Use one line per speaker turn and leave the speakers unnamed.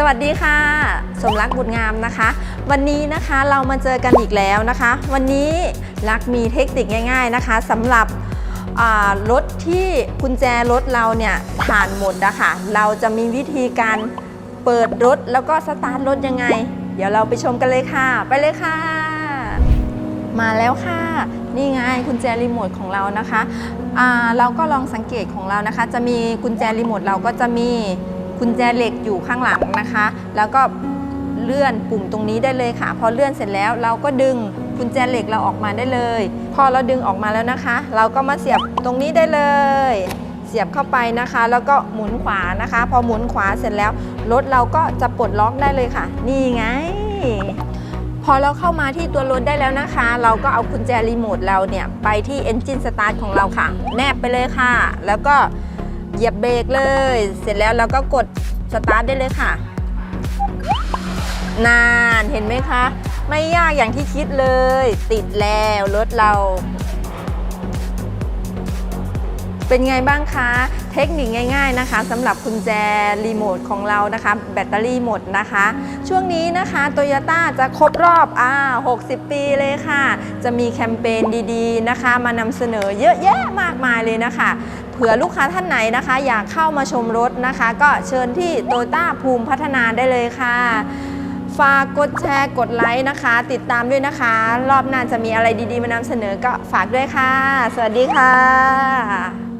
สวัสดีค่ะ สมรักบุญงามนะคะ วันนี้นะคะเรามาเจอกันอีกแล้วนะคะ วันนี้รักมีเทคนิคง่าย ๆนะคะสำหรับรถที่กุญแจรถเราเนี่ยผ่านหมดอะคะเราจะมีวิธีการเปิดรถแล้วก็สตาร์ทรถยังไง เดี๋ยวเราไปชมกันเลยค่ะ ไปเลยค่ะ มาแล้วค่ะ นี่ไงกุญแจรีโมทของเรานะคะเราก็ลองสังเกตของเรานะคะ จะมีกุญแจรีโมทเราก็จะมี กุญแจเหล็กอยู่ข้างหลังนะคะ แล้วก็เลื่อนปุ่มตรงนี้ได้เลยค่ะ พอเลื่อนเสร็จแล้วเราก็ดึงกุญแจเหล็กเราออกมาได้เลย พอเราดึงออกมาแล้วนะคะ เราก็มาเสียบตรงนี้ได้เลย เสียบเข้าไปนะคะ แล้วก็หมุนขวานะคะ พอหมุนขวาเสร็จแล้วรถเราก็จะปลดล็อกได้เลยค่ะ นี่ไง พอเราเข้ามาที่ตัวรถได้แล้วนะคะ เราก็เอากุญแจรีโมทเราเนี่ยไปที่ Engine Start ของเราค่ะ แนบไปเลยค่ะ แล้วก็ เหยียบเบรกเลย เสร็จแล้วเราก็กดสตาร์ทได้เลยค่ะ นานเห็นไหมคะ ไม่ยากอย่างที่คิดเลย ติดแล้วรถเรา เป็นไงบ้างคะ เทคนิคง่าย ๆนะคะสำหรับกุญแจรีโมทของเรานะคะ แบตเตอรี่หมดนะคะ ช่วงนี้นะคะโตโยต้าจะครบรอบอ่า60 ปีเลยค่ะ จะมีแคมเปญดีๆนะคะ มานำเสนอเยอะแยะมากมายเลยนะคะ เผื่อลูกค้าท่านไหนนะคะ อยากเข้ามาชมรถนะคะ ก็เชิญที่โตโยต้าภูมิพัฒนาได้เลยค่ะ ฝากกดแชร์กดไลค์นะคะ ติดตามด้วยนะคะ รอบหน้าจะมีอะไรดีๆมานำเสนอก็ฝากด้วยค่ะ สวัสดีค่ะ